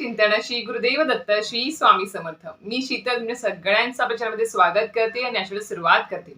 चिंतन श्री गुरुदेव दत्त श्री स्वामी समर्थ. मी शीतल म्हणजे सगळ्यांचं प्रचारामध्ये मध्ये स्वागत करते आणि अशाला सुरुवात करते.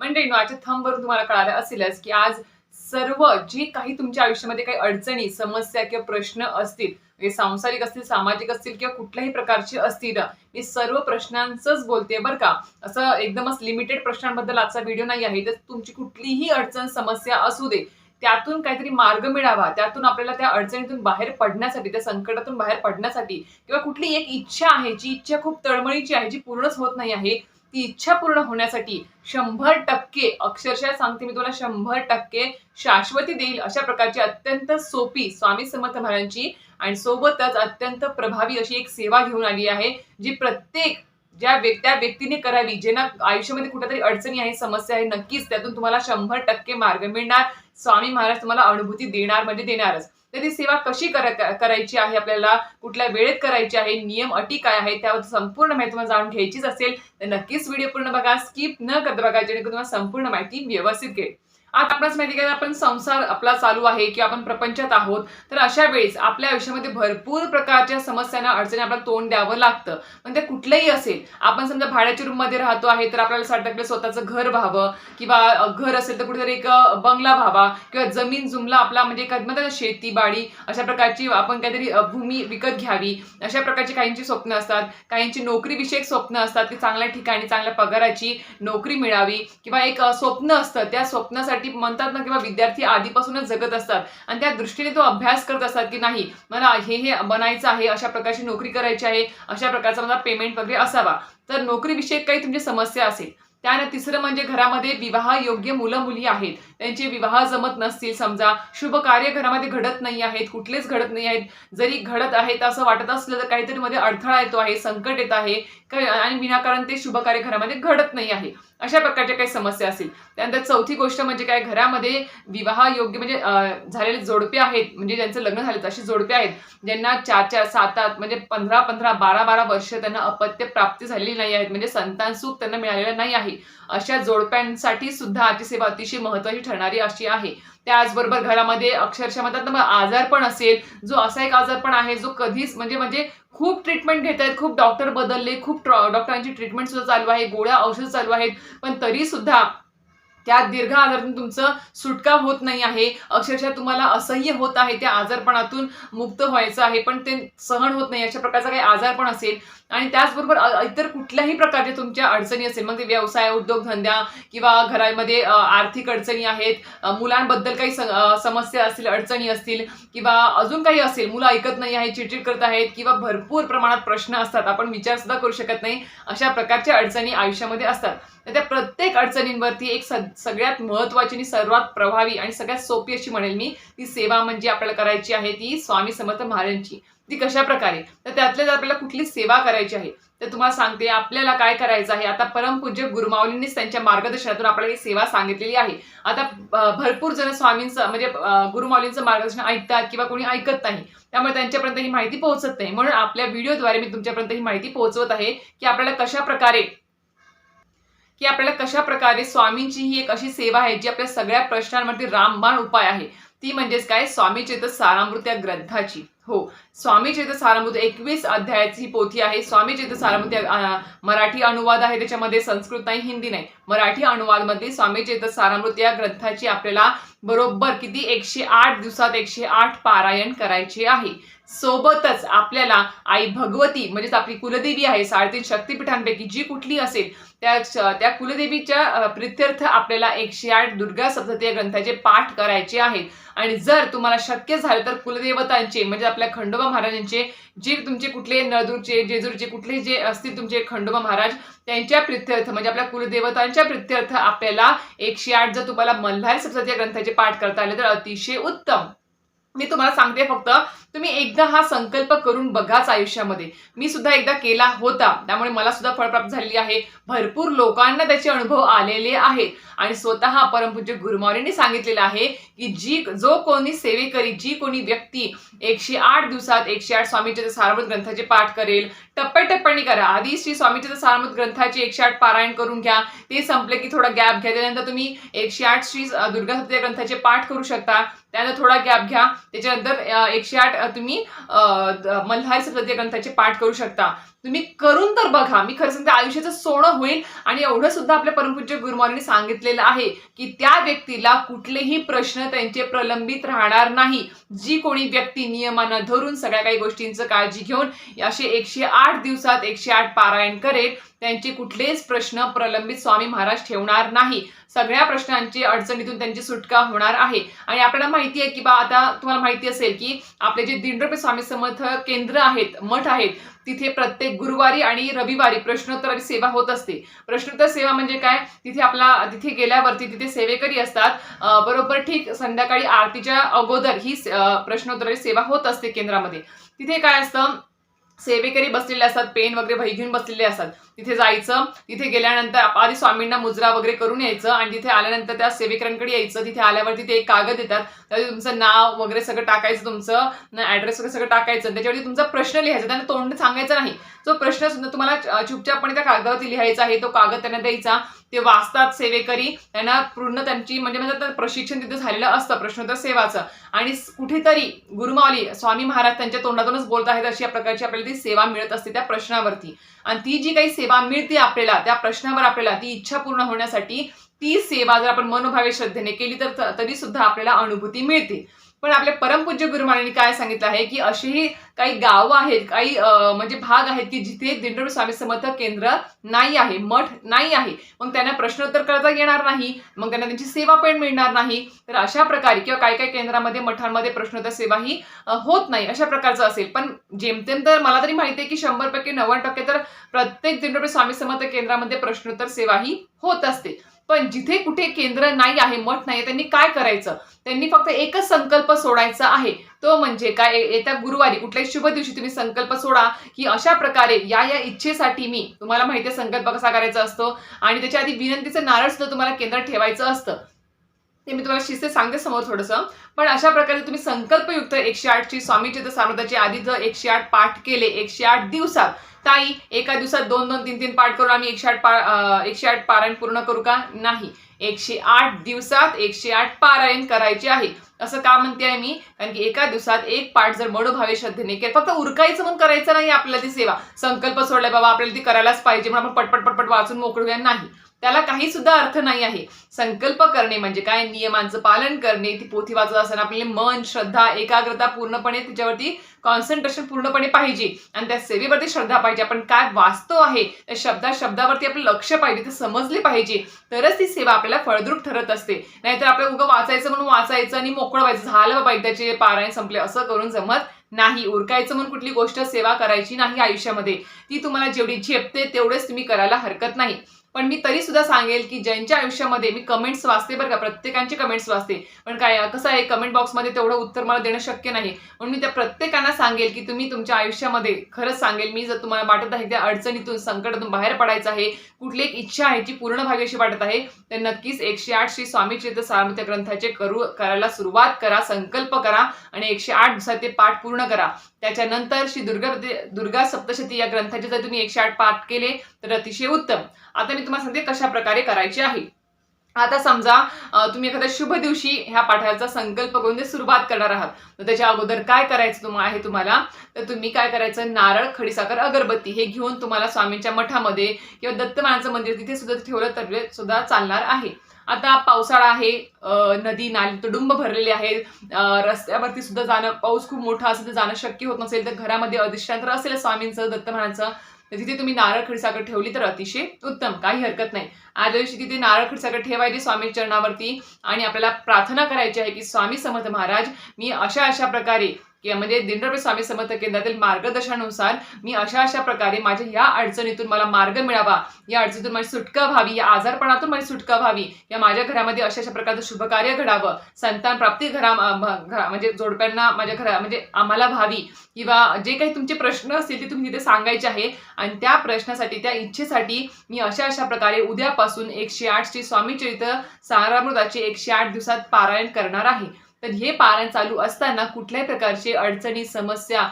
म्हणजे आजच्या थंबवरून तुम्हाला कळालं असेलच की आज सर्व जे काही तुमच्या आयुष्यामध्ये काही अडचणी समस्या किंवा प्रश्न असतील म्हणजे सांसारिक असतील सामाजिक असतील किंवा कुठल्याही प्रकारचे असतील मी सर्व प्रश्नांचंच बोलते बरं का. असं एकदमच लिमिटेड प्रश्नांबद्दल आजचा व्हिडिओ नाही आहे. तर तुमची कुठलीही अडचण समस्या असू दे त्यातून काहीतरी मार्ग मिळावा त्यातून आपल्याला त्या अडचणीतून बाहेर पडण्यासाठी त्या संकटातून बाहेर पडण्यासाठी किंवा कुठली एक इच्छा आहे जी इच्छा खूप तळमळीची आहे जी पूर्णच होत नाही आहे ती इच्छा पूर्ण होण्यासाठी शंभर टक्के अक्षरशः सांगते मी तुला शंभर टक्के शाश्वती देईल अशा प्रकारची अत्यंत सोपी स्वामी समर्थ महाराजांची आणि सोबतच अत्यंत प्रभावी अशी एक सेवा घेऊन आली आहे जी प्रत्येक ज्या व्यक् त्या व्यक्तीने करावी ज्यांना आयुष्यामध्ये कुठेतरी अडचणी आहे समस्या आहे नक्कीच त्यातून तुम्हाला शंभर टक्के मार्ग मिळणार. स्वामी महाराज तुम्हाला अनुभूती देणार म्हणजे देणारच. तर ती सेवा कशी करायची आहे आपल्याला? कुठल्या वेळेत करायची आहे? नियम अटी काय आहे त्यावर संपूर्ण माहिती तुम्हाला जाणून घ्यायचीच असेल तर नक्कीच व्हिडिओ पूर्ण बघा स्किप न करता बघा जेणेकरून तुम्हाला संपूर्ण माहिती व्यवस्थित घेईल आता आपल्याच माहिती काय आपण संसार आपला चालू आहे किंवा आपण प्रपंचात आहोत तर अशा वेळेस आपल्या आयुष्यामध्ये भरपूर प्रकारच्या समस्यांना अडचणी आपल्याला तोंड द्यावं लागतं. पण ते कुठलंही असेल आपण समजा भाड्याच्या रूममध्ये राहतो आहे तर आपल्याला असं वाटतं स्वतःचं घर व्हावं किंवा घर असेल तर कुठेतरी एक बंगला व्हावा किंवा जमीन जुमला आपला म्हणजे काय शेती बाडी अशा प्रकारची आपण काहीतरी भूमी विकत घ्यावी. अशा प्रकारची काहींची स्वप्न असतात. काहींची नोकरीविषयक स्वप्न असतात की चांगल्या ठिकाणी चांगल्या पगाराची नोकरी मिळावी किंवा एक स्वप्न असतं. त्या स्वप्नासाठी म्हणतात ना किंवा विद्यार्थी आधीपासूनच जगत असतात आणि त्या दृष्टीने तो अभ्यास करत असतात की नाही मला हे हे बनायचं आहे अशा प्रकारची नोकरी करायची आहे अशा प्रकारचा मला पेमेंट वगैरे असावा. तर नोकरीविषयक काही तुमची समस्या असेल त्यानंतर तिसरं म्हणजे घरामध्ये विवाह योग्य मुलं मुली आहेत. त्यांचे विवाह जमत नसतील. समजा शुभ कार्य घरामध्ये घडत नाही आहेत कुठलेच घडत नाही आहेत. जरी घडत आहेत असं वाटत असलं तर काहीतरी मध्ये अडथळा येतो आहे संकट येत आहे. आणि विनाकारण ते शुभ कार्य घरामध्ये घडत नाही आहे. अशा प्रकारच्या काही समस्या असतील. त्यानंतर चौथी गोष्ट म्हणजे काय? घरामध्ये विवाह योग्य म्हणजे झालेले जोडपे आहेत. म्हणजे ज्यांचं लग्न झाले अशी जोडपे आहेत. ज्यांना चार चार सात आठ म्हणजे पंधरा पंधरा बारा बारा वर्ष त्यांना अपत्य प्राप्ती झालेली नाही आहेत. म्हणजे संतान सुख त्यांना मिळालेलं नाही आहे. अशा जोडप्यांसाठी सुद्धा आजची सेवा अतिशय महत्वाची ठरणारी अशी आहे. त्याचबरोबर घरामध्ये अक्षरशः म्हणतात ना मग आजारपण असेल. जो असा एक आजारपण आहे जो कधीच म्हणजे म्हणजे खूप ट्रीटमेंट घेत आहेत खूप डॉक्टर बदलले खूप डॉक्टरांची ट्रीटमेंट सुद्धा चालू आहे गोळ्या औषध चालू आहेत. पण तरी सुद्धा त्या दीर्घ आजारातून तुमचं सुटका होत नाही आहे. अक्षरशः तुम्हाला असह्य होत आहे. त्या आजारपणातून मुक्त व्हायचं आहे. पण ते सहन होत नाही. अशा प्रकारचा काही आजारपण असेल. आणि त्याचबरोबर इतर कुठल्याही प्रकारच्या तुमच्या अडचणी असेल मग ते व्यवसाय उद्योगधंद्या किंवा घरामध्ये आर्थिक अडचणी आहेत मुलांबद्दल काही समस्या असतील अडचणी असतील किंवा अजून काही असेल मुलं ऐकत नाही आहे चिडचिड करत आहेत किंवा भरपूर प्रमाणात प्रश्न असतात आपण विचार सुद्धा करू शकत नाही. अशा प्रकारच्या अडचणी आयुष्यामध्ये असतात. तर त्या प्रत्येक अडचणींवरती एक सगळ्यात महत्वाची आणि सर्वात प्रभावी आणि सगळ्यात सोपी अशी म्हणेल मी ती सेवा म्हणजे आपल्याला करायची आहे ती स्वामी समर्थ महाराजांची. ती कशा प्रकारे? तर त्यातल्या जर आपल्याला कुठली सेवा करायची आहे? तर तुम्हाला सांगते आपल्याला काय करायचं आहे? आता परमपूज्य गुरुमाऊलींनीच त्यांच्या मार्गदर्शनातून आपल्याला ही सेवा सांगितलेली आहे. आता भरपूर जण स्वामींचं म्हणजे अ, गुरुमाऊलींचं मार्गदर्शन ऐकतात किंवा कोणी ऐकत नाही. त्यामुळे त्यांच्यापर्यंत ही माहिती पोहोचत नाही. म्हणून आपल्या व्हिडिओद्वारे मी तुमच्यापर्यंत ही माहिती पोहोचवत आहे की आपल्याला कशा प्रकारे की आपल्याला कशा प्रकारे स्वामींची ही एक अशी सेवा आहे जी आपल्या सगळ्या प्रश्नांवरती रामबाण उपाय आहे ती म्हणजेच काय? स्वामी चेत सारामृत या ग्रंथाची. हो स्वामी चेत सारामृत एकवीस अध्यायाची ही पोथी आहे. स्वामी चेत सारामृत मराठी अनुवाद आहे त्याच्यामध्ये संस्कृत नाही हिंदी नाही. मराठी अनुवादमध्ये स्वामी चेत सारामृत या ग्रंथाची आपल्याला बरोबर किती? एकशे आठ दिवसात एकशे आठ पारायण करायचे आहे. सोबतच आपल्याला आई भगवती म्हणजेच आपली कुलदेवी आहे साडेतीन शक्तिपीठांपैकी जी कुठली असेल त्या त्या कुलदेवीच्या प्रित्यर्थ आपल्याला एकशे आठ दुर्गा सप्तती या ग्रंथाचे पाठ करायचे आहेत. आणि जर तुम्हाला शक्य झालं तर कुलदेवतांचे म्हणजे आपल्या खंडोबा महाराजांचे जे तुमचे कुठले नळदूरचे जेजूरचे कुठले जे असतील तुमचे खंडोबा महाराज त्यांच्या प्रित्यर्थ म्हणजे आपल्या कुलदेवतांच्या प्रित्यर्थ आपल्याला एकशे आठ जर तुम्हाला मल्हार सप्तती या ग्रंथाचे पाठ करता आले तर अतिशय उत्तम. मी तुम्हाला सांगते फक्त तुम्ही एकदा हा संकल्प करून बघाच आयुष्यामध्ये. मी सुद्धा एकदा केला होता. त्यामुळे मला सुद्धा फळप्राप्त झालेली आहे. भरपूर लोकांना त्याचे अनुभव आलेले आहेत. आणि स्वतः परमपूज्य गुरुमाऊलींनी सांगितलेलं आहे की जी जो कोणी सेवेकरी जी कोणी व्यक्ती एकशे आठ दिवसात एकशे आठ स्वामीचे सारमत ग्रंथाचे पाठ करेल टप्प्याटप्प्याने करा. आधी श्री स्वामीचे सारमत ग्रंथाचे एकशे आठ पारायण करून घ्या. ते संपले की थोडा गॅप घ्या. त्यानंतर तुम्ही एकशे आठ श्री दुर्गा ग्रंथाचे पाठ करू शकता. त्यानंतर थोडा गॅप घ्या. त्याच्यानंतर एकशे आठ तुम्ही मल्हार द- मल्हारी सप्तती ग्रंथाचे पाठ करू शकता. तुम्ही करून तर बघा. मी खरं सांगते आयुष्याचं सोनं होईल आणि एवढं सुद्धा आपल्या परमपूज्य गुरुमारीने सांगितलेलं आहे की त्या व्यक्तीला कुठलेही प्रश्न त्यांचे प्रलंबित राहणार नाही. जी कोणी व्यक्ती नियमांना धरून सगळ्या काही गोष्टींचं काळजी घेऊन असे एकशे आठ दिवसात एकशे आठ पारायण करेल त्यांचे कुठलेच प्रश्न प्रलंबित स्वामी महाराज ठेवणार नाही. सगळ्या प्रश्नांची अडचणीतून त्यांची सुटका होणार आहे. आणि आपल्याला माहिती आहे की बा आता तुम्हाला माहिती असेल की आपले जे दिंडोपे स्वामी समर्थ केंद्र आहेत मठ आहेत तिथे प्रत्येक गुरुवारी आणि रविवारी प्रश्नोत्तराची सेवा होत असते. प्रश्नोत्तर सेवा म्हणजे काय? तिथे आपला तिथे गेल्यावरती तिथे सेवेकरी असतात. बरोबर ठीक संध्याकाळी आरतीच्या अगोदर ही से- प्रश्नोत्तराची सेवा होत असते केंद्रामध्ये. तिथे काय असतं? सेवेकरी बसलेले असतात पेन वगैरे वही घेऊन बसलेले असतात. तिथे जायचं तिथे गेल्यानंतर आप- आधी स्वामींना मुजरा वगैरे करून यायचं आणि तिथे आल्यानंतर त्या सेवेकरांकडे यायचं. तिथे आल्यावर तिथे एक कागद देतात. त्यावेळी तुमचं नाव वगैरे सगळं टाकायचं तुमचं ऍड्रेस वगैरे सगळं टाकायचं. त्याच्यावरती तुमचा प्रश्न लिहायचा. त्यांना तोंड सांगायचं नाही. जो प्रश्न सुद्धा तुम्हाला चुपचापणे त्या कागदावरती लिहायचा आहे. तो कागद त्यांना द्यायचा. ते वाचतात सेवेकरी. त्यांना पूर्ण त्यांची म्हणजे म्हणजे प्रशिक्षण तिथे झालेलं असतं. प्रश्नोत्तर सेवाचं. आणि कुठेतरी गुरुमावली स्वामी महाराज त्यांच्या तोंडातूनच बोलत आहेत अशा प्रकारची आपल्याला ती सेवा मिळत असते त्या प्रश्नावरती. आणि ती जी काही सेवा मिळते आपल्याला त्या प्रश्नावर आपल्याला ती इच्छा पूर्ण होण्यासाठी ती सेवा जर आपण मनोभावे श्रद्धेने केली तर तरी सुद्धा आपल्याला अनुभूती मिळते. पण आपल्या परमपूज्य गुरुमारांनी काय सांगितलं आहे की अशीही काही गावं आहेत काही म्हणजे भाग आहेत की जिथे दिंडोर स्वामी समर्थ केंद्र नाही आहे मठ नाही आहे. मग त्यांना प्रश्नोत्तर करता येणार नाही मग त्यांना त्यांची सेवा पण मिळणार नाही. तर अशा प्रकारे किंवा काही काही केंद्रामध्ये मठांमध्ये प्रश्नोत्तर सेवा ही होत नाही अशा प्रकारचं असेल. पण जेमतेम तर मला तरी माहिती आहे की शंभर पैकी नव्वद टक्के तर प्रत्येक दिंडोरी स्वामी समर्थ केंद्रामध्ये प्रश्नोत्तर सेवा ही होत असते. पण जिथे कुठे केंद्र नाही आहे मठ नाही त्यांनी काय करायचं? त्यांनी फक्त एकच संकल्प सोडायचा आहे. तो म्हणजे काय? येत्या गुरुवारी कुठल्याही शुभ दिवशी तुम्ही संकल्प सोडा की अशा प्रकारे या या इच्छेसाठी मी तुम्हाला माहिती आहे संकल्प कसा करायचा असतो? आणि त्याच्या आधी विनंतीचं नारळ सुद्धा तुम्हाला केंद्रात ठेवायचं असतं. ते मी तुम्हाला शिस्ते सांगते समोर थोडंसं. पण अशा प्रकारे तुम्ही संकल्पयुक्त एकशे आठची स्वामी चित्र सामर्थ्याचे आधी जर एकशे आठ पाठ केले एकशे आठ दिवसात. ताई एका दिवसात दोन दोन तीन तीन पाठ करून आम्ही एकशे आठ पा एकशे आठ पारायण पूर्ण करू का? नाही. एकशे आठ दिवसात एकशे आठ पारायण करायचे आहे. असं का म्हणते आहे मी? कारण की एका दिवसात एक पाठ जर मनोभावे श्रद्धेने केलं फक्त उरकायचं म्हणून करायचं नाही आपल्याला ती सेवा. संकल्प सोडलाय बाबा आपल्याला ती करायलाच पाहिजे म्हणून आपण पटपट पटपट वाचून मोकळूया नाही. त्याला काही सुद्धा अर्थ नाही आहे. संकल्प करणे म्हणजे काय? नियमांचं पालन करणे. ती पोथी वाचत असताना आपले मन श्रद्धा एकाग्रता पूर्णपणे त्याच्यावरती कॉन्सन्ट्रेशन पूर्णपणे पाहिजे. आणि त्या सेवेवरती श्रद्धा पाहिजे. आपण काय वाचतो आहे? त्या शब्दा शब्दावरती आपलं लक्ष पाहिजे. ते समजले पाहिजे. तरच ती सेवा आपल्याला फळद्रूप ठरत असते. नाहीतर आपलं उगं वाचायचं म्हणून वाचायचं आणि मोकळं व्हायचं. झालं बाबा त्याचे पारायण संपले असं करून जमत नाही. उरकायचं म्हणून कुठली गोष्ट सेवा करायची नाही आयुष्यामध्ये. ती तुम्हाला जेवढी झेपते तेवढेच तुम्ही करायला हरकत नाही. पण मी तरी सुद्धा सांगेल की ज्यांच्या आयुष्यामध्ये मी कमेंट्स वाचते बरं का प्रत्येकांचे कमेंट्स वाचते. पण काय कसं आहे कमेंट बॉक्समध्ये तेवढं उत्तर मला देणं शक्य नाही. म्हणून मी त्या प्रत्येकांना सांगेल की तुम्ही तुमच्या आयुष्यामध्ये खरंच सांगेल मी जर तुम्हाला वाटत आहे त्या अडचणीतून संकटातून बाहेर पडायचं आहे कुठली एक इच्छा आहे जी पूर्ण भाग्याशी वाटत आहे तर नक्कीच एकशे आठ श्री स्वामी चरित्र सारमत्य ग्रंथाचे करू करायला सुरुवात करा संकल्प करा आणि एकशे आठ दिवसात ते पाठ पूर्ण करा. त्याच्यानंतर श्री दुर्गा दुर्गा सप्तशती या ग्रंथाचे जर तुम्ही एकशे आठ पाठ केले तर अतिशय उत्तम. आता मी तुम्हाला सांगते कशा प्रकारे करायची आहे. आता समजा तुम्ही एखाद्या शुभ दिवशी ह्या पाठाचा संकल्प करून सुरुवात करणार आहात. तर त्याच्या अगोदर काय करायचं तुम्हाला आहे तुम्हाला? तर तुम्ही काय करायचं? नारळ खडीसाखर अगरबत्ती हे घेऊन तुम्हाला स्वामींच्या मठामध्ये किंवा दत्तमानाचं मंदिर तिथे सुद्धा ठेवलं तर सुद्धा चालणार आहे. आता पावसाळा आहे नदी नाली तुडुंब भरलेले आहेत. रस्त्यावरती सुद्धा जाणं पाऊस खूप मोठा असेल तर जाणं शक्य होत नसेल तर घरामध्ये अधिष्ठान असेल स्वामींचं दत्तमानाचं तर तिथे तुम्ही नारळ खडीसाखर ठेवली तर अतिशय उत्तम काही हरकत नाही. आदल्या दिवशी तिथे नारळ खडीसाखर ठेवायची स्वामी चरणावरती आणि आपल्याला प्रार्थना करायची आहे की स्वामी समर्थ महाराज मी अशा अशा प्रकारे की म्हणजे दिंडोरे स्वामी समर्थ केंद्रातील मार्गदर्शनानुसार मी अशा अशा प्रकारे माझ्या या अडचणीतून मला मार्ग मिळावा. या अडचणीतून माझी सुटका व्हावी या आजारपणातून माझी सुटका व्हावी या माझ्या घरामध्ये अशा अशा प्रकारचं शुभकार्य घडावं. संतान प्राप्ती घरा घरा म्हणजे जोडप्यांना माझ्या घरा म्हणजे आम्हाला व्हावी. किंवा जे काही तुमचे प्रश्न असतील ते तुम्ही तिथे सांगायचे आहे. आणि त्या प्रश्नासाठी त्या इच्छेसाठी मी अशा अशा प्रकारे उद्यापासून एकशे आठची श्री स्वामी चरित्र सारामृताचे एकशे आठ दिवसात पारायण करणार आहे. तर हे पारायण चालू असताना कुठल्याही प्रकारची अडचणी समस्या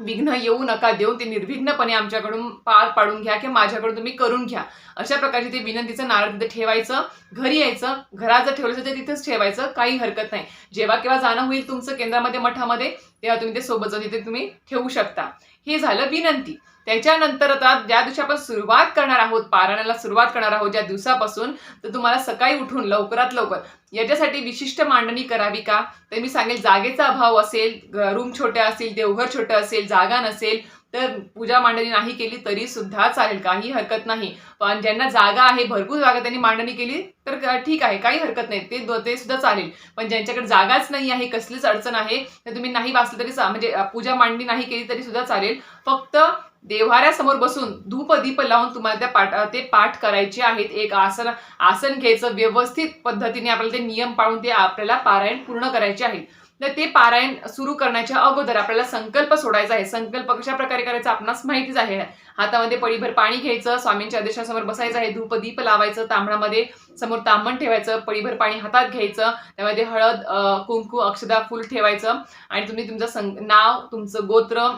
विघ्न येऊ नका. देऊन ते निर्विघ्नपणे आमच्याकडून पार पाडून घ्या किंवा माझ्याकडून तुम्ही करून घ्या. अशा प्रकारची ते विनंतीचं नारळ तिथे ठेवायचं. घरी यायचं. घरात जर ठेवलं तर तिथेच ठेवायचं. काही हरकत नाही. जेव्हा केव्हा जाणं होईल तुमचं केंद्रामध्ये मठामध्ये तेव्हा तुम्ही ते सोबत जाऊन तिथे तुम्ही ठेवू शकता. हे झालं विनंती. त्याच्यानंतर आता ज्या दिवशी आपण सुरुवात करणार आहोत पारायणाला सुरुवात करणार आहोत ज्या दिवसापासून तर तुम्हाला सकाळी उठून लवकरात लवकर याच्यासाठी विशिष्ट मांडणी करावी का? तर मी सांगेल जागेचा अभाव असेल रूम छोट्या असेल देवघर छोटं असेल जागा नसेल तर पूजा मांडणी नाही केली तरी सुद्धा चालेल काही हरकत नाही. पण ज्यांना जागा आहे भरपूर जागा त्यांनी मांडणी केली तर ठीक आहे काही हरकत नाही ते ते सुद्धा चालेल. पण ज्यांच्याकडे जागाच नाही आहे कसलीच अडचण आहे तर तुम्ही नाही वाचलं तरी म्हणजे पूजा मांडणी नाही केली तरी सुद्धा चालेल. फक्त देव्हाऱ्यासमोर बसून धूप दीप लावून तुम्हाला त्या पाठ ते पाठ करायचे आहेत. एक आसन आसन घ्यायचं व्यवस्थित पद्धतीने आपल्याला ते नियम पाळून ते आपल्याला पारायण पूर्ण करायचे आहेत. तर ते पारायण सुरू करण्याच्या अगोदर आपल्याला संकल्प सोडायचा आहे. संकल्प कशा प्रकारे करायचा आपणास माहितीच आहे. हातामध्ये पळीभर पाणी घ्यायचं स्वामींच्या आदेशासमोर बसायचं आहे. धूप दीप लावायचं तांबणामध्ये समोर तांबण ठेवायचं पळीभर पाणी हातात घ्यायचं त्यामध्ये हळद कुंकू अक्षदा फुल ठेवायचं. आणि तुम्ही तुमचं नाव तुमचं गोत्र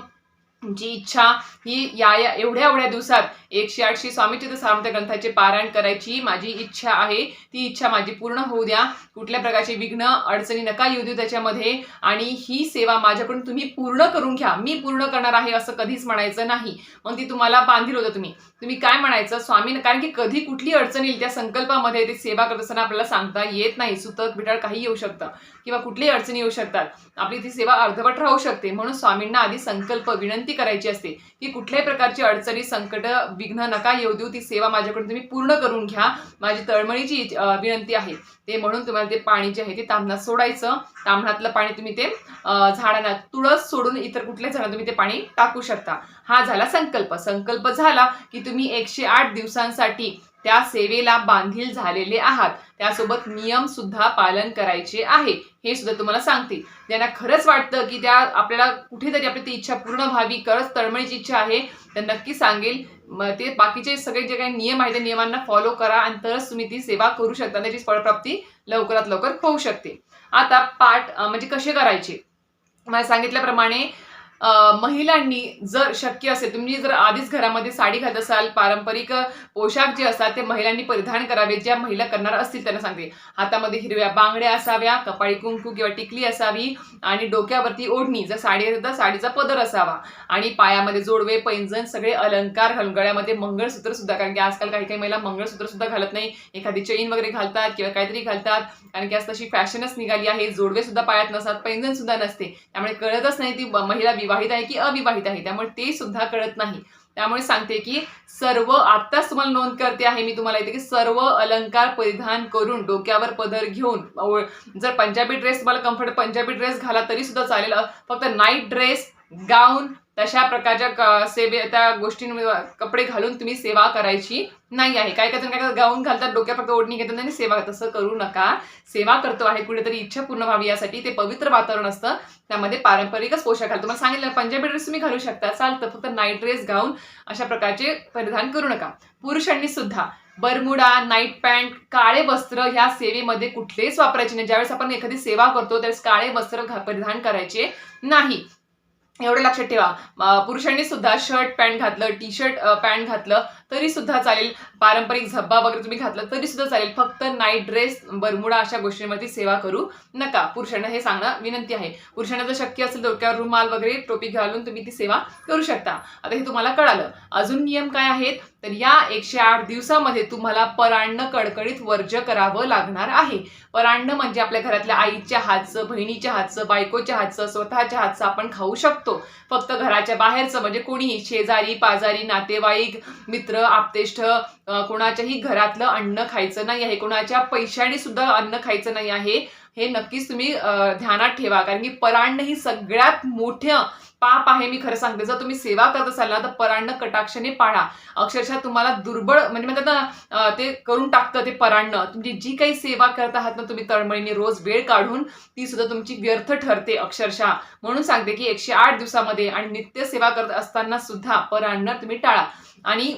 जी इच्छा ही या या एवढ्या एवढ्या दिवसात एकशे आठशे स्वामीचित सामर्थ ग्रंथाचे पारायण करायची माझी इच्छा आहे. ती इच्छा माझी पूर्ण होऊ द्या. कुठल्या प्रकारचे विघ्न अडचणी नका येऊ देऊ त्याच्यामध्ये. आणि ही सेवा माझ्याकडून तुम्ही पूर्ण करून घ्या. मी पूर्ण करणार आहे असं कधीच म्हणायचं नाही. मग ती तुम्हाला बांधील होतं तुम्ही. तुम्ही काय म्हणायचं? स्वामी कारण की कधी कुठली अडचण येईल त्या संकल्पामध्ये ते सेवा करत असताना आपल्याला सांगता येत नाही. सुतक बिटाळ काही येऊ शकतं. किंवा कुठलीही अडचणी येऊ शकतात. आपली ती सेवा अर्धवट राहू शकते. म्हणून स्वामींना आधी संकल्प विनंती करायची असते की कुठल्याही प्रकारची अडचणी संकट विघ्न नका येऊ देऊ. ती सेवा माझ्याकडून तुम्ही पूर्ण करून घ्या. माझी तळमळीची विनंती आहे. ते म्हणून तुम्हाला ते पाणी जे आहे ते तांबणात सोडायचं. तांबणातलं पाणी तुम्ही ते झाडांना तुळस सोडून इतर कुठल्याच झाडांना तुम्ही ते पाणी टाकू शकता. हा झाला संकल्प. संकल्प झाला की तुम्ही एकशे आठ दिवसांसाठी त्या सेवेला बांधील झालेले आहात. त्यासोबत नियम सुद्धा पालन करायचे आहे. हे सुद्धा तुम्हाला सांगते ज्यांना खरंच वाटतं की त्या आपल्याला कुठेतरी आपली ती इच्छा पूर्ण व्हावी खरंच तळमळीची इच्छा आहे तर नक्की सांगेल. ते बाकीचे सगळे जे काही नियम आहेत त्या नियमांना फॉलो करा आणि तरच तुम्ही ती सेवा करू शकता. त्याची फळप्राप्ती लवकरात लवकर होऊ शकते. आता पाठ म्हणजे कसे करायचे? मला सांगितल्याप्रमाणे महिलांनी जर शक्य असेल तुम्ही जर आधीच घरामध्ये साडी घालत असाल पारंपरिक पोशाख जे असतात ते महिलांनी परिधान करावे ज्या महिला करणार असतील त्यांना सांगते. हातामध्ये हिरव्या बांगड्या असाव्या कपाळी कुंकू किंवा टिकली असावी आणि डोक्यावरती ओढणी जर साडी असेल तर साडीचा पदर असावा. आणि पायामध्ये जोडवे पैंजण सगळे अलंकार घालून गळ्यामध्ये मंगळसूत्र सुद्धा कारण की आजकाल काही काही महिला मंगळसूत्र सुद्धा घालत नाही. एखादी चेन वगैरे घालतात किंवा काहीतरी घालतात. कारण की आज तशी फॅशनच निघाली आहे. जोडवे सुद्धा पायात नसतात पैंजण सुद्धा नसते. त्यामुळे कळतच नाही ती महिला विवाहित आहे की अविवाहित आहे त्यामुळे ते सुद्धा कळत नाही. त्यामुळे सांगते की सर्व आत्ताच तुम्हाला नोंद करते आहे मी तुम्हाला येते की सर्व अलंकार परिधान करून डोक्यावर पदर घेऊन ओळ- जर पंजाबी ड्रेस तुम्हाला कम्फर्ट पंजाबी ड्रेस घाला तरी सुद्धा चालेल. फक्त नाईट ड्रेस गाऊन तशा प्रकारच्या सेवे त्या गोष्टी कपडे घालून तुम्ही सेवा करायची नाही आहे. काय काही जण काय गाऊन घालतात डोक्यात फक्त ओढणी घेतात आणि सेवा तसं करू नका. सेवा करतो आहे कुठेतरी इच्छा पूर्ण व्हावी यासाठी ते पवित्र वातावरण असतं. त्यामध्ये पारंपरिकच पोशाख घालतो. मला सांगितलं पंजाबी ड्रेस तुम्ही घालू शकता. चालतं. फक्त नाईट ड्रेस घाऊन अशा प्रकारचे परिधान करू नका. पुरुषांनी सुद्धा. बरमुडा नाईट पॅन्ट काळे वस्त्र ह्या सेवेमध्ये कुठलेच वापरायचे नाही. ज्यावेळेस आपण एखादी सेवा करतो त्यावेळेस काळे वस्त्र परिधान करायचे नाही. एवढं लक्षात ठेवा. पुरुषांनी सुद्धा शर्ट पॅन्ट घातलं टी शर्ट पॅन्ट घातलं. तरी सुद्धा चालेल. पारंपरिक झब्बा वगैरे तुम्ही घातलं तरी सुद्धा चालेल. फक्त नाईट ड्रेस बरमुडा अशा गोष्टींमध्ये सेवा करू नका. पुरुषांना हे सांगणं विनंती आहे. पुरुषांना जर शक्य असेल डोक्यावर रुमाल वगैरे टोपी घालून तुम्ही ती सेवा करू शकता. आता हे तुम्हाला कळालं. अजून नियम काय आहेत? तर या एकशे आठ दिवसामध्ये तुम्हाला परांड कडकडीत वर्ज करावं लागणार आहे. परांड म्हणजे आपल्या घरातल्या आईच्या हातचं बहिणीच्या हातचं बायकोच्या हातचं स्वतःच्या हातचं आपण खाऊ शकतो. फक्त घराच्या बाहेरचं म्हणजे कोणीही शेजारी पाजारी नातेवाईक मित्र आपतेष्ट आपतेष्ठ कोणाच्याही घरातलं अन्न खायचं नाही आहे कोणाच्या पैशाने सुद्धा अन्न खायचं नाही आहे हे नक्कीच तुम्ही ध्यानात ठेवा. कारण की परान्न ही सगळ्यात मोठं पाप आहे मी खरं सांगते. जर तुम्ही सेवा करत असाल ना तर परान्न कटाक्षाने पाळा. अक्षरशः तुम्हाला दुर्बळ म्हणजे म्हणतात ना ते करून टाकतं ते परान्न तुमची जी काही सेवा करत आहात ना तुम्ही तळमळीने रोज वेळ काढून ती सुद्धा तुमची व्यर्थ ठरते अक्षरशः. म्हणून सांगते की एकशे आठ दिवसामध्ये आणि नित्य सेवा करत असताना सुद्धा परान्न तुम्ही टाळा. आणि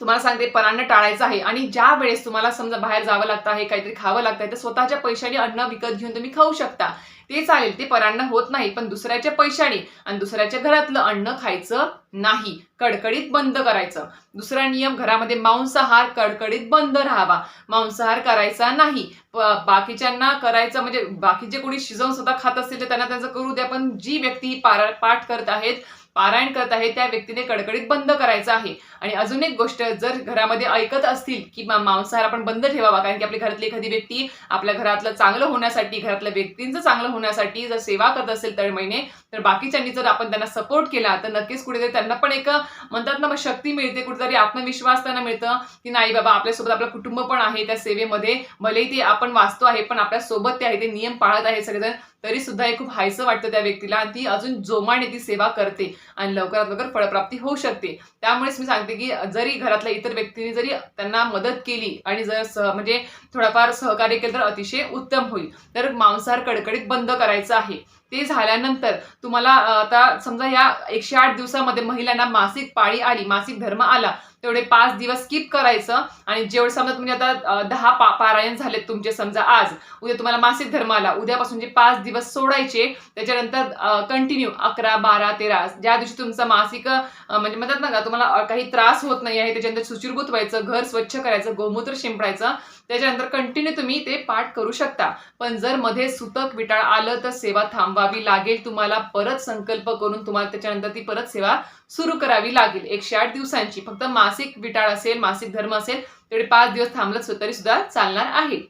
तुम्हाला सांगते परान्न टाळायचं आहे. आणि ज्या वेळेस तुम्हाला समजा बाहेर जावं लागतं आहे काहीतरी खावं लागतं आहे तर स्वतःच्या पैशाने अन्न विकत घेऊन तुम्ही खाऊ शकता. ते चालेल ते परान्न होत नाही पण दुसऱ्याच्या पैशाने आणि दुसऱ्याच्या घरातलं अन्न खायचं नाही. कडकडीत बंद करायचं. दुसरा नियम घरामध्ये मांसाहार कडकडीत बंद राहावा. मांसाहार करायचा नाही. बाकीच्यांना करायचं म्हणजे बाकीचे कोणी शिजवून स्वतः खात असतील तर त्यांना त्यांचं करू द्या पण जी व्यक्ती पार पारा पाठ करत आहेत पारायण करत आहे त्या व्यक्तीने कडकडीत बंद करायचं आहे. आणि अजून एक गोष्ट जर घरामध्ये ऐकत असतील की मांसाहार आपण बंद ठेवावा कारण की आपली घरातली एखादी व्यक्ती आपल्या घरातलं चांगलं होण्यासाठी घरातल्या व्यक्तींचं चांगलं होण्यासाठी जर सेवा करत असेल तर महिने तर बाकीच्यांनी जर आपण त्यांना सपोर्ट केला तर नक्कीच कुठेतरी त्यांना पण एक म्हणतात ना मग शक्ती मिळते कुठेतरी आत्मविश्वास त्यांना मिळतं की नाही बाबा आपल्यासोबत आपलं कुटुंब पण आहे त्या सेवेमध्ये भलेही ते आपण वाचतो आहे पण आपल्यासोबत ते आहे ते नियम पाळत आहे सगळेजण तरी सुद्धा हे खूप हायसं वाटतं त्या व्यक्तीला आणि ती अजून जोमाने ती सेवा करते आणि लवकरात लवकर फळप्राप्ती होऊ शकते. त्यामुळेच मी सांगते की जरी घरातल्या इतर व्यक्तीने जरी त्यांना मदत केली आणि जर सह म्हणजे थोडाफार सहकार्य केलं तर अतिशय उत्तम होईल. तर मांसाहार कडकडीत बंद करायचं आहे. ते झाल्यानंतर तुम्हाला आता समजा या एकशे आठ दिवसामध्ये महिलांना मासिक पाळी आली मासिक धर्म आला तेवढे पाच दिवस स्किप करायचं. आणि जेवढे समजा तुम्ही आता दहा पा पारायण झालेत तुमचे समजा आज उद्या तुम्हाला मासिक धर्म आला उद्यापासून पाच दिवस सोडायचे त्याच्यानंतर कंटिन्यू अकरा बारा तेरा ज्या दिवशी तुमचा मासिक म्हणजे म्हणतात ना का तुम्हाला काही त्रास होत नाही आहे त्याच्यानंतर सुचिरभूत व्हायचं घर स्वच्छ करायचं गोमूत्र शिंपडायचं त्याच्यानंतर कंटिन्यू तुम्ही ते पाठ करू शकता. पण जर मध्ये सुतक विटाळ आलं तर सेवा थांबवावी लागेल. तुम्हाला परत संकल्प करून तुम्हाला त्याच्यानंतर ती परत सेवा सुरू करावी लागेल. एकशे आठ दिवसांची. फक्त मासिक विटाळ असेल मासिक धर्म असेल तेवढे पाच दिवस थांबलं तरी सुद्धा चालणार आहे.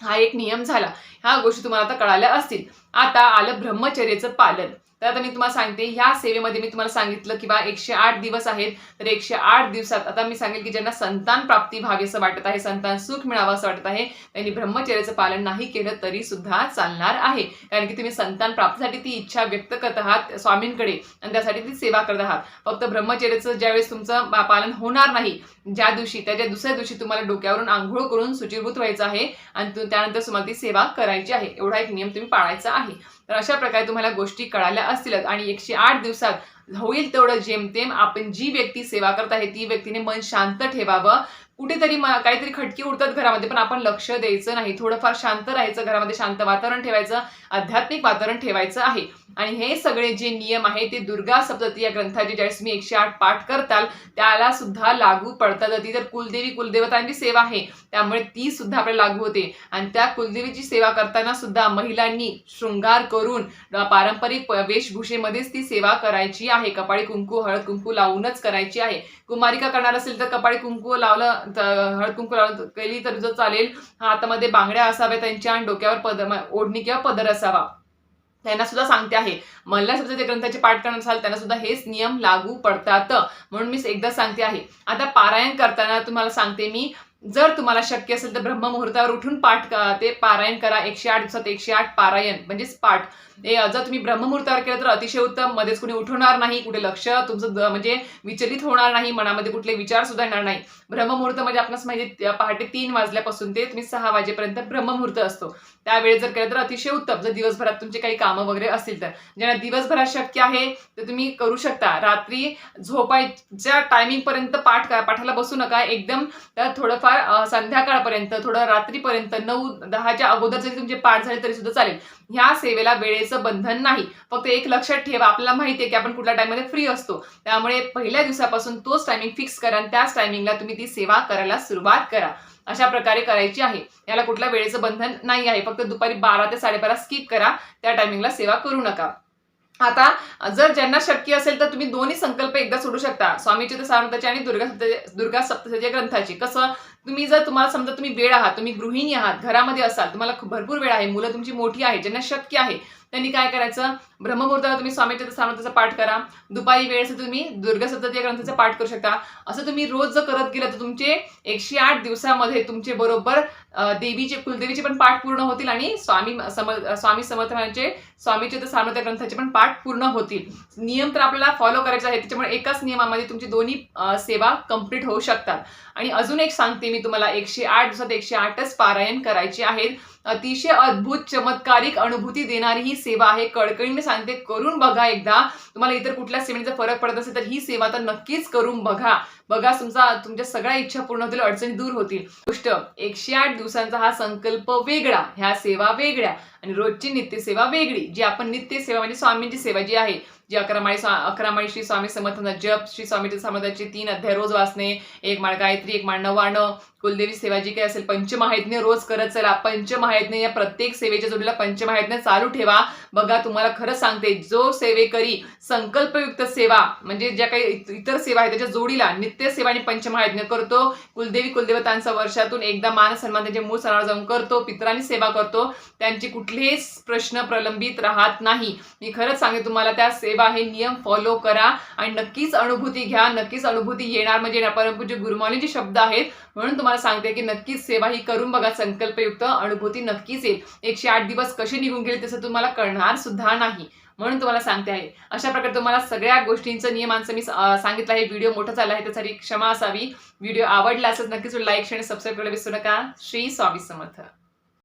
हा एक नियम झाला. ह्या गोष्टी तुम्हाला आता कळाल्या असतील. आता आलं ब्रह्मचर्याचं पालन. तर आता मी तुम्हाला सांगते ह्या सेवेमध्ये मी तुम्हाला सांगितलं की बा एकशे आठ दिवस आहेत. तर एकशे आठ दिवसात आता मी सांगेल की ज्यांना संतान प्राप्ती व्हावी असं वाटत आहे संतान सुख मिळावं असं वाटत आहे त्यांनी ब्रह्मचर्याचं पालन नाही केलं तरी सुद्धा चालणार आहे. कारण की तुम्ही संतान प्राप्तीसाठी ती इच्छा व्यक्त करत आहात स्वामींकडे आणि त्यासाठी ती सेवा करत आहात. फक्त ब्रह्मचर्याचं ज्यावेळेस तुमचं पालन होणार नाही ज्या दिवशी त्याच्या दुसऱ्या दिवशी तुम्हाला डोक्यावरून आंघोळ करून सुचिरभूत व्हायचं आहे आणि त्यानंतर तुम्हाला ती सेवा कर करायची आहे एवढा एक नियम तुम्ही पाळायचा आहे. तर अशा प्रकारे तुम्हाला गोष्टी कळाल्या असतीलच आणि एकशे आठ दिवसात होईल तेवढं जेमतेम आपण जी व्यक्ती सेवा करत आहे ती व्यक्तीने मन शांत ठेवावं. कुठेतरी मग काहीतरी खटके उडतात घरामध्ये पण आपण लक्ष द्यायचं नाही. थोडंफार शांत राहायचं घरामध्ये शांत वातावरण ठेवायचं आध्यात्मिक वातावरण ठेवायचं आहे. आणि हे सगळे जे नियम आहे ते दुर्गा सप्तती या ग्रंथाचे ज्यावेळेस तुम्ही एकशे आठ पाठ करताल त्याला सुद्धा लागू पडतात. ती तर कुलदेवी कुलदेवतांची सेवा आहे. त्यामुळे ती सुद्धा आपल्याला लागू होते. आणि त्या कुलदेवीची सेवा करताना सुद्धा महिलांनी शृंगार करून पारंपरिक वेशभूषेमध्येच ती सेवा करायची आहे. कपाळी कुंकू हळद कुंकू लावूनच करायची आहे. कुमारिका करणार असेल तर कपाळी कुंकू लावलं हळद कुंकू लावलं केली तर जो चालेल. हातामध्ये बांगड्या असाव्या त्यांच्या आणि डोक्यावर पद ओढणी किंवा पदर असावा. त्यांना सुद्धा सांगते आहे. मला सुद्धा ते ग्रंथाचे पाठ करणार असाल त्यांना सुद्धा हेच नियम लागू पडतात. म्हणून मी एकदा सांगते आहे. आता पारायण करताना तुम्हाला सांगते मी जर तुम्हाला शक्य असेल तर ब्रह्ममुहूर्तावर उठून पाठ ते पारायण करा. एकशे आठ दिवसात एकशे आठ पारायण म्हणजेच पाठ. हे जर तुम्ही ब्रह्ममुहूर्तावर केलं तर अतिशय उत्तम. मध्येच कुणी उठवणार नाही कुठे लक्ष तुमचं म्हणजे विचलित होणार नाही मनामध्ये कुठले विचार सुद्धा येणार नाही. ब्रह्ममुहूर्त म्हणजे आपणास माहिती पहाटे तीन वाजल्यापासून ते तुम्ही सहा वाजेपर्यंत ब्रह्ममुहूर्त असतो. त्यावेळेस जर केलं तर अतिशय उत्तम. जर दिवसभरात तुमचे काही कामं वगैरे असतील तर. ज्यांना दिवसभरात शक्य आहे तर तुम्ही करू शकता. रात्री झोपायच्या टायमिंग पर्यंत पाठ करा. पाठाला बसू नका. एकदम तर थोडंफार थोडंफार संध्याकाळपर्यंत थोडं रात्रीपर्यंत नऊ दहाच्या अगोदर जरी तुमचे पाठ झाले तरी सुद्धा चालेल. ह्या सेवेला वेळेचं बंधन नाही. फक्त एक लक्षात ठेवा आपल्याला माहिती आहे की आपण कुठल्या टाइममध्ये फ्री असतो. त्यामुळे पहिल्या दिवसापासून तोच टायमिंग फिक्स करा आणि त्याच टायमिंगला तुम्ही ती सेवा करायला सुरुवात करा. अशा प्रकारे करायची आहे. याला कुठल्या वेळेचं बंधन नाही आहे. फक्त दुपारी बारा ते साडेबारा स्किप करा. त्या टायमिंगला सेवा करू नका. आता जर ज्यांना शक्य असेल तर तुम्ही दोन्ही संकल्प एकदा सोडू शकता. स्वामीची सामर्थ्याची आणि दुर्गा सप्त दुर्गा सप्तशती ग्रंथाची. कसं तुम्ही जर तुम्हाला समजा तुम्ही वेळ आहात तुम्ही गृहिणी आहात घरामध्ये असाल तुम्हाला भरपूर वेळ आहे मुलं तुमची मोठी आहे ज्यांना शक्य आहे त्यांनी काय करायचं? ब्रह्ममुहूर्ताला तुम्ही स्वामीच्या सामर्थ्याचा पाठ करा. दुपारी वेळेस तुम्ही दुर्गा सप्तती ग्रंथाचा पाठ करू शकता. असं तुम्ही रोज जर करत गेलं तर तुमचे एकशे आठ दिवसामध्ये तुमचे बरोबर देवीचे कुलदेवीचे पण पाठ पूर्ण होतील आणि स्वामी सम स्वामी समर्थांचे स्वामीचे तर सामर्थ्य ग्रंथाचे पण पाठ पूर्ण होतील. नियम तर आपल्याला फॉलो करायचे आहे त्याच्यामुळे एकाच नियमामध्ये तुमची दोन्ही सेवा कंप्लीट होऊ शकतात. आणि अजून एक सांगते मी तुम्हाला एकशे आठ दिवसात एकशे आठच पारायण करायचे आहेत. अतिशय अद्भुत चमत्कारिक अनुभूती देणारी ही सेवा आहे. कळकळीने सांगते करून बघा एकदा. तुम्हाला इतर कुठल्या सेवेचा फरक पडत असेल तर ही सेवा तर नक्कीच करून बघा. बघा तुमचा तुमच्या सगळ्या इच्छा पूर्ण होतील अडचणी दूर होतील. गोष्ट एकशे आठ दिवसांचा हा संकल्प वेगळा ह्या सेवा वेगळ्या आणि रोजची नित्यसेवा वेगळी जी आपण नित्यसेवा म्हणजे स्वामींची सेवा जी आहे जी अकरा स्वा अकरा श्री स्वामी समर्थांचा जप श्री स्वामी समर्थाचे तीन अध्याय रोज वाचणे एक माळ गायत्री एक माळ नवाणं कुलदेवी सेवा जी काही असेल पंचमहायज्ञ रोज करत चला. पंचमहायज्ञ या प्रत्येक सेवेच्या जोडीला पंचमहायज्ञ चालू ठेवा. बघा तुम्हाला खरं सांगते जो सेवेकरी संकल्पयुक्त सेवा म्हणजे ज्या काही इतर सेवा आहेत त्याच्या जोडीला नित्य सेवा आणि पंचमहायज्ञ करतो. कुलदेवी कुलदेवतांचा वर्षातून एकदा मान सन्मान त्यांच्या मूळ सणावर जाऊन करतो पितरांनी सेवा करतो. त्यांचे कुठलेच प्रश्न प्रलंबित राहत नाही. मी खरंच सांगते तुम्हाला त्या सेवा हे नियम फॉलो करा आणि नक्कीच अनुभूती घ्या नक्कीच अनुभूती येणार. म्हणजे येणार. परंतु जे शब्द आहेत म्हणून तुम्हाला सांगते की नक्कीच सेवा ही करून बघा संकल्पयुक्त अनुभूती नक्कीच येईल. एकशे आठ दिवस कसे निघून गेले तसं तुम्हाला कळणार सुद्धा नाही. म्हणून तुम्हाला सांगते आहे. अशा प्रकारे तुम्हाला सगळ्या गोष्टींचं नियमांचं मी सांगितलं आहे. व्हिडिओ मोठा झाला आहे त्यासाठी क्षमा असावी. व्हिडिओ आवडला असेल नक्कीच लाईक शेअर सबस्क्राईब करायला विसरू नका. श्री स्वामी समर्थ.